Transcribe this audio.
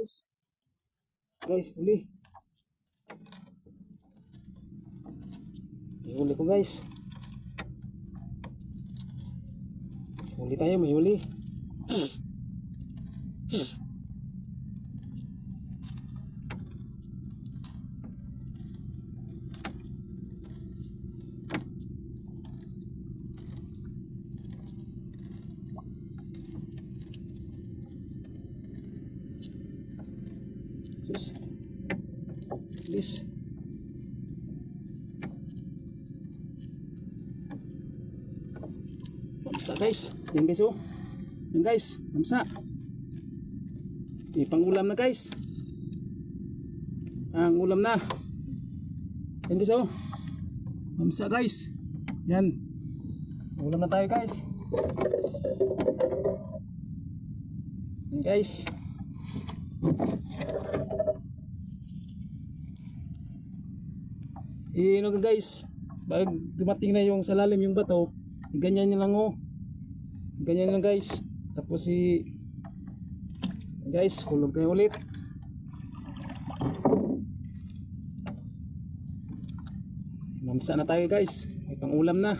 Guys. Guys, huli. May huli ko guys. May huli tayo, may huli. Yes. Please. Mamsa guys. Yan guys oh. Yan guys. Mamsa. May pangulam na guys. Ang ulam na. Yan guys oh. Mamsa guys. Yan. Ulam na tayo guys. Yan guys. Eh, ano guys, pag dumating na yung sa lalim yung bato, eh, ganyan nyo lang oh. Ganyan lang guys. Tapos si guys, hulog kayo ulit. Mamsa na tayo guys. May pangulam na.